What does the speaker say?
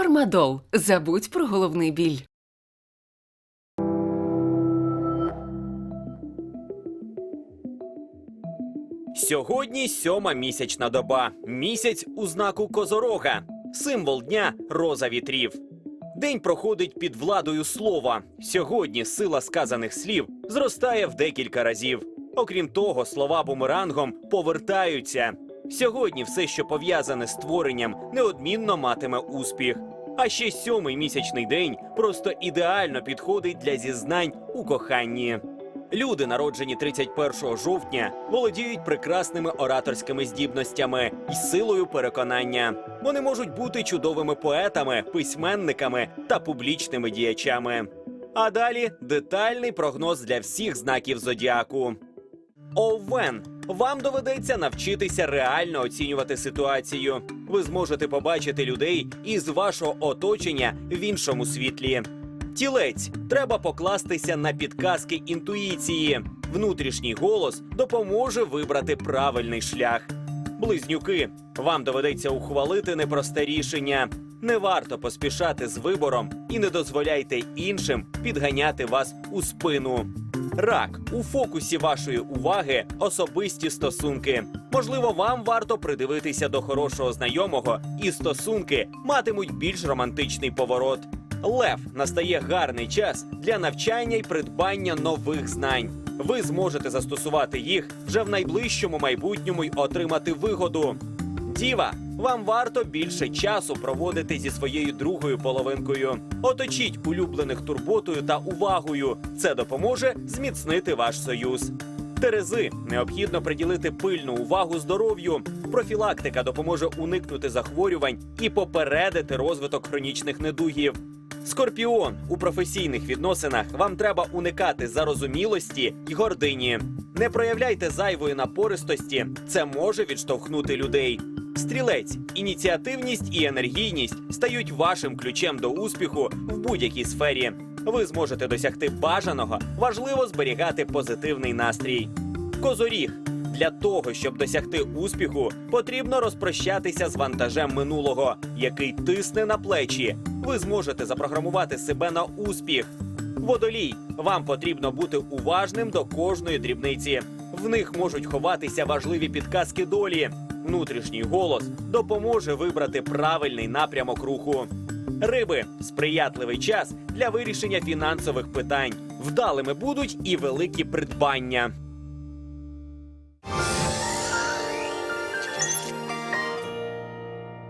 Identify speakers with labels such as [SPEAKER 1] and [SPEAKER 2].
[SPEAKER 1] Фармадол. Забудь про головний біль.
[SPEAKER 2] Сьогодні сьома місячна доба. Місяць у знаку Козорога. Символ дня роза вітрів. День проходить під владою слова. Сьогодні сила сказаних слів зростає в декілька разів. Окрім того, слова бумерангом повертаються. Сьогодні все, що пов'язане з творенням, неодмінно матиме успіх. А ще сьомий місячний день просто ідеально підходить для зізнань у коханні. Люди, народжені 31 жовтня, володіють прекрасними ораторськими здібностями і силою переконання. Вони можуть бути чудовими поетами, письменниками та публічними діячами. А далі детальний прогноз для всіх знаків зодіаку. Овен. Вам доведеться навчитися реально оцінювати ситуацію. Ви зможете побачити людей із вашого оточення в іншому світлі. Тілець треба покластися на підказки інтуїції. Внутрішній голос допоможе вибрати правильний шлях. Близнюки, вам доведеться ухвалити непросте рішення. Не варто поспішати з вибором і не дозволяйте іншим підганяти вас у спину. Рак у фокусі вашої уваги особисті стосунки. Можливо, вам варто придивитися до хорошого знайомого, і стосунки матимуть більш романтичний поворот. Лев настає гарний час для навчання і придбання нових знань. Ви зможете застосувати їх вже в найближчому майбутньому й отримати вигоду. Діва, вам варто більше часу проводити зі своєю другою половинкою. Оточіть улюблених турботою та увагою. Це допоможе зміцнити ваш союз. Терези необхідно приділити пильну увагу здоров'ю. Профілактика допоможе уникнути захворювань і попередити розвиток хронічних недугів. Скорпіон у професійних відносинах вам треба уникати зарозумілості й гордині. Не проявляйте зайвої напористості, це може відштовхнути людей. Стрілець, ініціативність і енергійність стають вашим ключем до успіху в будь-якій сфері. Ви зможете досягти бажаного, важливо зберігати позитивний настрій. Козоріг. Для того, щоб досягти успіху, потрібно розпрощатися з вантажем минулого, який тисне на плечі. Ви зможете запрограмувати себе на успіх. Водолій, вам потрібно бути уважним до кожної дрібниці. В них можуть ховатися важливі підказки долі. Внутрішній голос допоможе вибрати правильний напрямок руху. Риби сприятливий час для вирішення фінансових питань. Вдалими будуть і великі придбання.